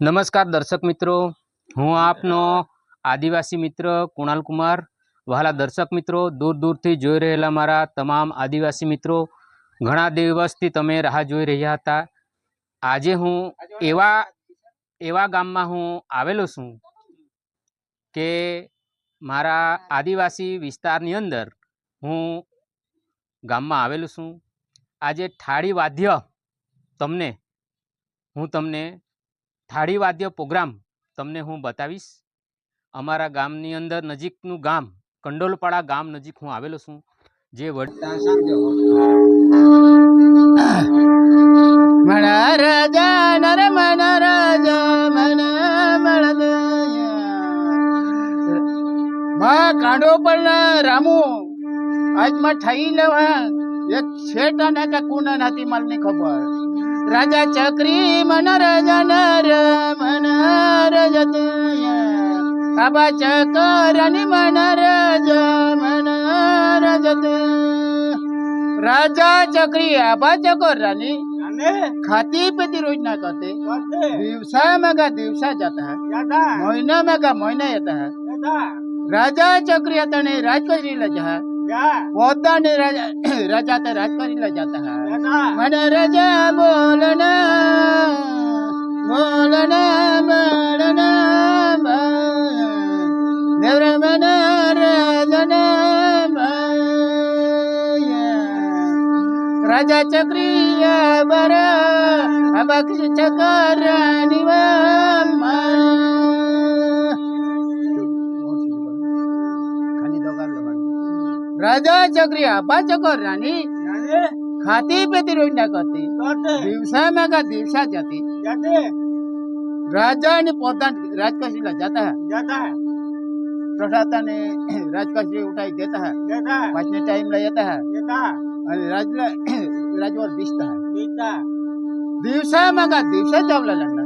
નમસ્કાર દર્શક મિત્રો. હું આપનો આદિવાસી મિત્ર કુણાલ કુમાર. વહાલા દર્શક મિત્રો, દૂર દૂરથી જોઈ રહેલા મારા તમામ આદિવાસી મિત્રો, ઘણા દિવસથી તમે રાહ જોઈ રહ્યા હતા. આજે હું એવા એવા ગામમાં હું આવેલો છું કે મારા આદિવાસી વિસ્તારની અંદર હું ગામમાં આવેલો છું. આજે થાળી વાદ્ય તમને, હું તમને થાળી વાદ્ય પ્રોગ્રામ તમને હું બતાવીશ. અમારા ગામની અંદર નજીકનું ગામ, કંડોલપાડા ગામ નજીક હું આવેલો છું, જે કાંડો પણ રામુ, આજમાં થઈ લેવા એક શેઠ અને કે કુના નાતી માલ ખબર. રાજા ચક્રી મનોરજન મનોરજત બાબા ચકરની મનોરજ મનોરજત રાજા ચક્રી આભા ચકરની ખાતી પતિ રોજ ના કરતે. દિવસા મેગા દિવસા જતા. મહિના મેગા મહિના જતા. રાજા ચક્રી તને રાજકરી લજા Bodha ne raja raja ta Rajakari. રાજા ચક્રી આપા ચકોર રાની ખાતી પેતી રોઈના કરતી. વ્યવસાયમાં કા દિવસા જતી. રાજા ને પોતાના રાજકશી જતા જતા પ્રસાતા ને રાજકશી ઉઠાઈ દેતા પાંચને ટાઈમ લઈ જતા અને રાજ રાજવર બીજતા બીજતા દિવસામાં કા દિવસે જ આવલા લગ્ન.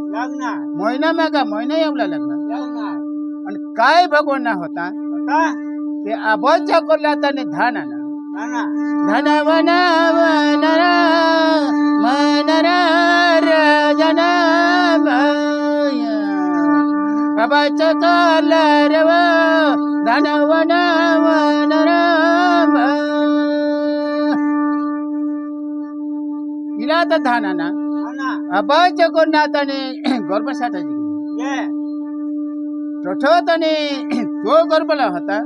મહિનામાં કા મહિને આવલા લગ્ન. અને કાય ભગવાન ના હોતા. હતા? ಅಭೋಜ ಕೊಲ್ಲಾತಾನೆ ಧಾನನ ಧನವನವನರ ಮನರ ಜನ ಅಭೋಜ ಕೊಲ್ಲರವ ಧನವನವನರ ಇಲಾತ ಧಾನನ ಅಭೋಜ ಕೊಲ್ಲಾತಾನೆ ಗೌರ್ಮೆಂಟ್ ಸಾಟ ಜೊತೆ તને તો ગરબલા હતા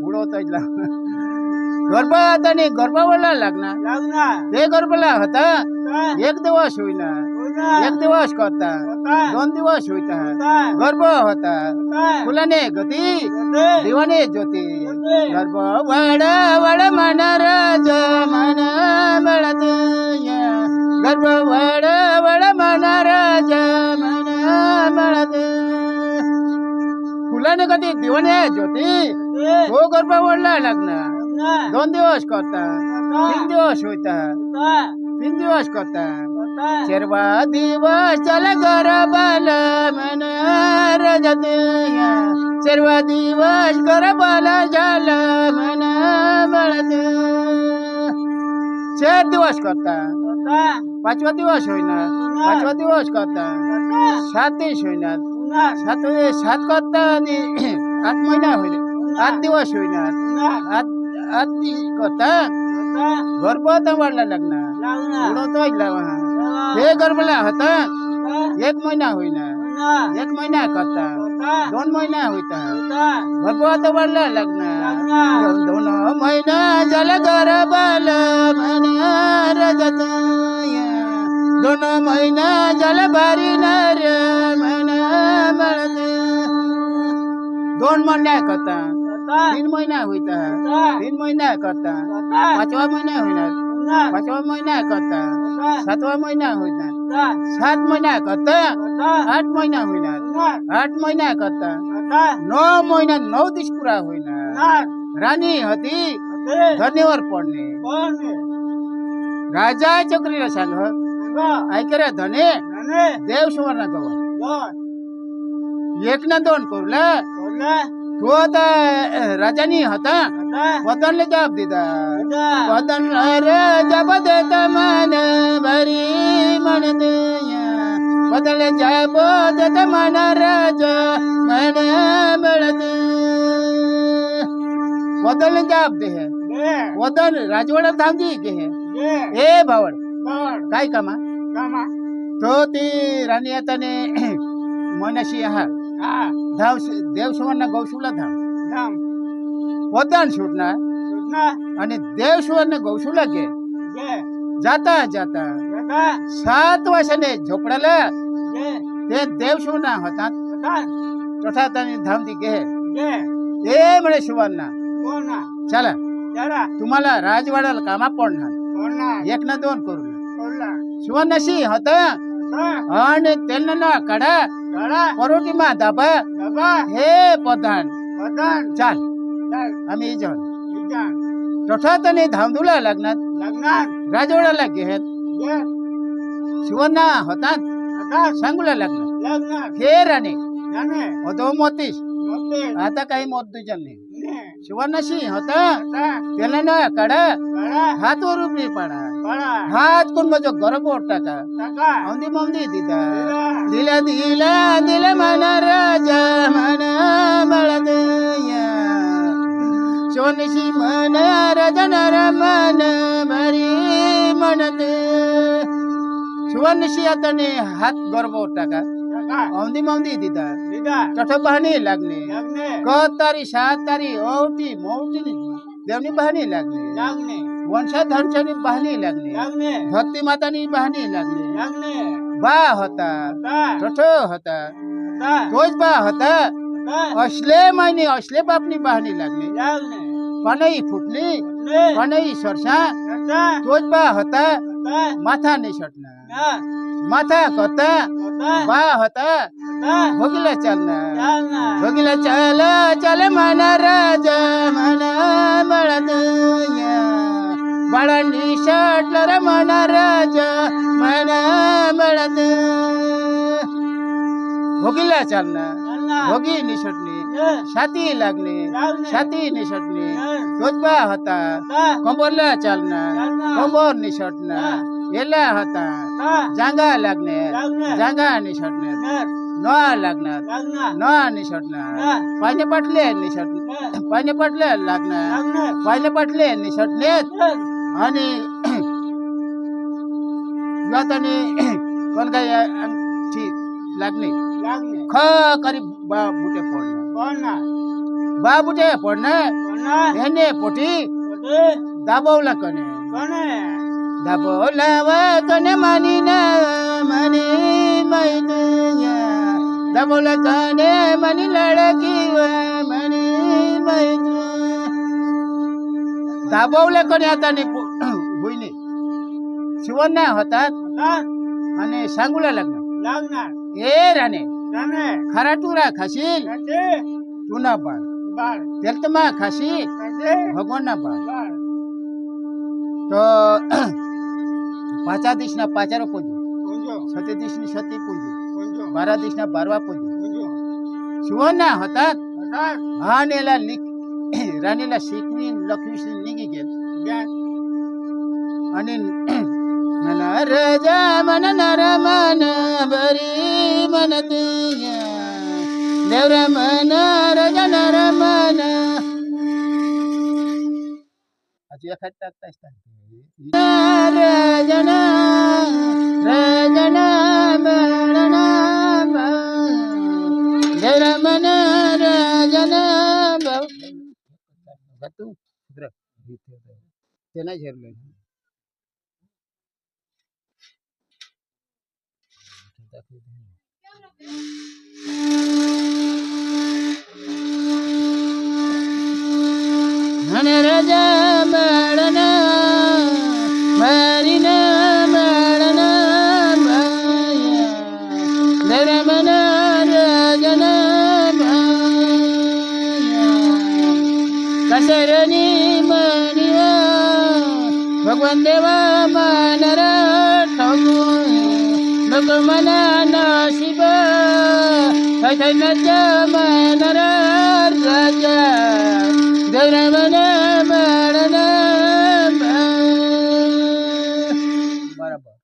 મૂળો તો એટલા ગર્ભ હતા ને ગર્ભવાળા લાગના તે ગર્ભલા હતા એક દિવસ હોઈના એક દિવસ કરતા दोन दिवस होता गर्भ होता फुलाने गती देवाने ज्योती गर्भ वड वड मन राज मन बळत गर्भ वड वड मन राज मन बळत फुलाने गती देवाने ज्योती तो गर्भ वडला लग्न दोन दिवस करता तीन दिवस होता तीन दिवस करता शेरवा दिवस चल गरबाल मन रजत शेरवा दिवस गरबाल झाल मन बळत चार दिवस करता पाचवा दिवस होईना पाचवा दिवस करता सात दिवस होईना सात सात करता आणि आठ महिना होईल ಹತ್ತು ವರ್ಷ ಹತ್ತಿ ಗೊತ್ತಾ ಗರ್ಭ ಹೋತ ಮಾಡಲ ಲಗ್ನ ઉડતો જ લાવવાના. બે ગરબલા હતા. એક મહિના હોઈના એક મહિના કરતા. દોન મહિના હોતા. ભગવા તો બદલા લગ્ન. દોનો મહિના જલ ગરબલ રજત દોનો મહિના જલ ભરી નર મન મળત. દોન મહિના કરતા. तीन महिना होता तीन महिना करता पाचवा महिना होईना पाचवा महिना करता सातवा महिना होईना सात महिना करता आठ महिना होईना आठ महिना करता नौ महिना नौ दिस पुरा होईना राणी होती धनेवर पडणे राजा चक्रीला सांग ऐक रे धने देव सुवर्ण गवा एक ना दोन करूला ಹೋದ ರಜನಿ ಹತ ವದನ್ ಜವಾಬ್ದಿದ ವದನ್ ಜಬದ ತಮನ ಬರಿ ಮಣದಯ ವದನ್ ಜಬೋದ ತಮನ ರಜ ಮನ ಬಳದ વતન ને ક્યાં આપતે હે વતન રાજવાડા ધામજી કે હે એ ભાવડ કાઈ કામા કામા તો તે રાનિયા તને મનસી આહાર ધાવ દેવ સુવર્ણ ગૌશુલા ધામ. ધામ. પોતાન છૂટના અને દેવ સુવર્ણ ગૌશુલા કે? જાતા જાતા. સાત વર્ષે ને ઝોપડા લે. તે દેવ સુવર્ણ હતા. તથા તાની ધામથી કહે એ મળે સુવર્ણ ચાલે. तुम्हाला राजवाड्याला कामा पडणार एक ना दोन करू सुवर्ण सिंह होता અને તેલના કડા પરોટીમાં દાબા. હે પધાન ચાલ. અમે ઈજો ટોઠા તને ધામધુલા લગ્નાત રાજોડા લાગે હે શિવના હતા. સંગુલા લગ્ન. ફેર અને. હતો મોતી હતા કઈ મોત દુજન ને. શિવના સિંહ હતા. તેલના પડા हात कोण माझ्या घर पोरटा का औंदी मौंदी दिदा दिला दिला दिला मन राजा मन बळदया सोनशी मन रजन रमन भरी म्हणत सुवर्णशी हाताने हात गर्व टाका औंदी मौंदी दिदा कठ बहानी लाग्ने क तारी सात तारी औटी मौटी देवनी बहानी लाग्ने लाग्ने વંશધનશની બહેની લાગણી ધરતી માતાની બહેની લાગણી બા હતા. ઠઠો હતા. કોઈ બા હતા. અસલે માની અસલે બાપની બહેની લાગણી પનઈ ફૂટલી. પનઈ સરસા. કોઈ બા હતા. માથા ની સટના માથા કરતા બા હતા. ભોગીલા ચાલના. ભોગીલા ચાલ ચાલ મન રાજા મન મળતું பழனி ஷட்லர மனராஜா மனமளது भोगीला चालणार भोगी निसटली छाती लागली छाती निसटली टोचबा होता कंबोरला चालना कंबोर निसटणार येला होता जांगा लागणे जांगा निसटणे न लागणार न निसटणार पाणी पटले निसट पाणी पटले लागणार. पाणी पटले निसटणे అని యువతని कणगाई ठीक लागले लागले ख करी बा बुटे पडणार पडणार बा बुटे पडणार पडणार हेने पोटी दाबवला कने कने वा कने मानिना माने मैदया दाबवला कने मनी लडकी वा मानि मैदया दाबवला कने आता नि સુવર્ણા હતા. અને સાંગુલા લગ્ન. એ રાને રાને. ખરાટુરા ખસી ટુના બાળ. તેલતમાં ખસી ભગવાનના બાળ. તો પાચા દેશના પાચારો પૂજો સતી દેશની સતી પૂજો બારા દેશના બારવા પૂજો સુવર્ણા હતા. હાનેલા રાનેલા શીખવી લખવી નીકળી ગયા અને ನಲರಜ ಮನ ನರಮನ ಬರೀ ಮನದಿಯ ದೇವ್ರ ಮನ ರಜ ನರಮನ ಅದು ಎಫೆಕ್ಟ್ ಆಗ್ತಾ ಇಷ್ಟ ರಜನ ರಜನ ಬರಣ ದೇವ್ರ ಮನ ರಜನ देखो નસીબ થઈ ન જમન રાજા ધરમન મરણ બરાબર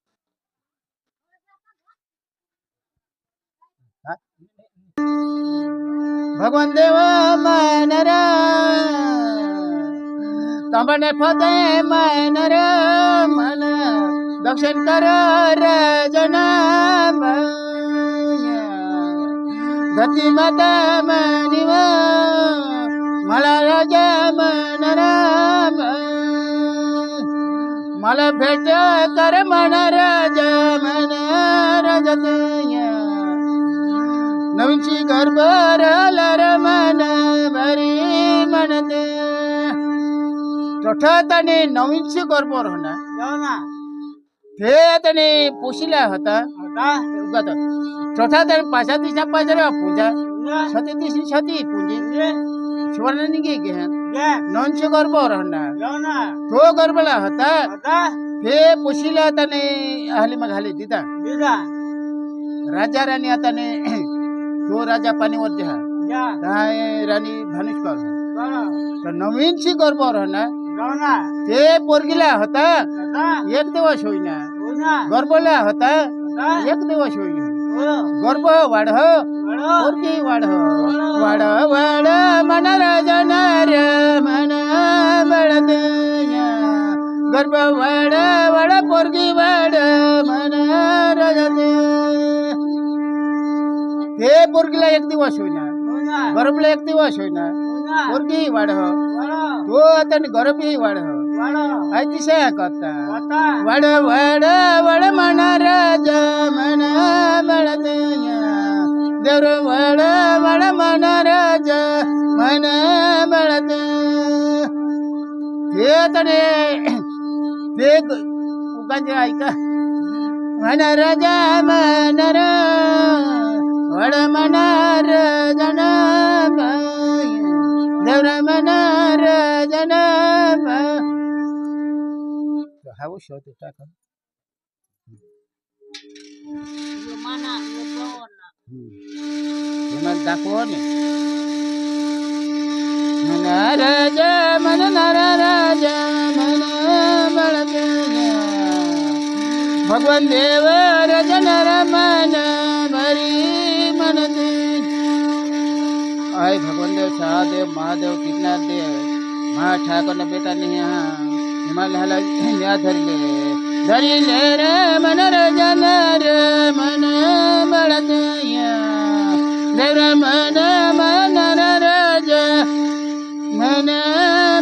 ભગવાન દેવ મનરા તમને ફતે મનરા મન દક્ષિણ કર રજન ધતી માતા મનિવ મલા રાજા મનર મલ ભેટ કર મન રાજા મન રજતયા નવીનची ગરબર લર મન ભરી મનતે ચોથા તે તને પૂછી લ્યા હતા હતા ચોથા તને પાછા દિશા પાછળ પૂજા સતી દિશી સતી પૂજી સુવર્ણની ગઈ કે નોનશો ગર્ભ રહના તો ગર્ભલા હતા તે પૂછીલા તને હાલી માં ઘાલી દીધા દીધા રાજા રાણી હતા ને तो राजा पाणीवर द्या राणी भानुष्का तर नवीनशी गर्भ राहणार कोणा? ते पोरगीला होता एक दिवस होईना कोणा? गर्भला होता एक दिवस होईना बरं. गर्भ वाढ बरं. पोरगी वाढ वाढ वाढ मनोरंजन रे मन बळते या. गर्भ वाढ वाड पोरगी वाढ मनोरंजते ते पोरगीला एक दिवस होईना कोणा? गर्भला एक दिवस होईना कोणा? पोरगी वाढ તો તને ગર્ભી વાઢ बड़ो આઈતી છે કરતા होता વડ વડ વડ મન રાજ મન બળદ દેવર વડ વડ મન રાજ મન બળદ તે તને તે ઉગાજે આઈકા મન રાજા મન ર વડ મન રજન દેવર જનમ આવું શો તો ટાકો એમાં ટાકો ને મન રાજ મન નારા, રાજ, મન બળગે ભગવાન દેવ રજન રમન ભગવાન દેવ શાહ મહાદેવ કિનાર દેવ મહા ઠાકોર ના બેટા ને હા હિમાલય હાલા ન્યા ધરી લે ધરી લે રે મન રજન રે મન બળદ દેવ મન મન રજ મન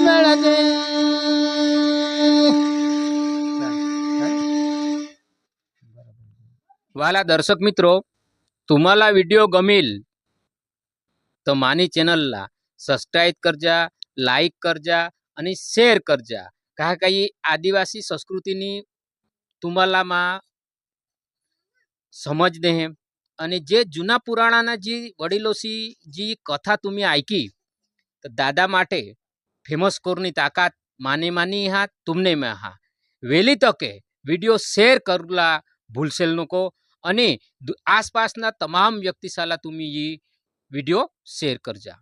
બળદ वाला दर्शक मित्रो तुम्हाला व्हिडिओ गमेल तर मानी चॅनलला सबस्क्राईब करजा લાઈક કરજા અને શેર કરજા. કાહકાઈ આદિવાસી સંસ્કૃતિની તુંબાલામાં સમજ દે અને જે જૂના પુરાણાના જે વડીલોશી જે કથા તુમે આયકી, તો દાદા માટે ફેમસ કોરની તાકાત માને માની હા, તુમને મેં હા. વહેલી તકે વીડિયો શેર કરલા ભૂલશેલ નકો અને આસપાસના તમામ વ્યક્તિશાલા તમે એ વીડિયો શેર કરજા.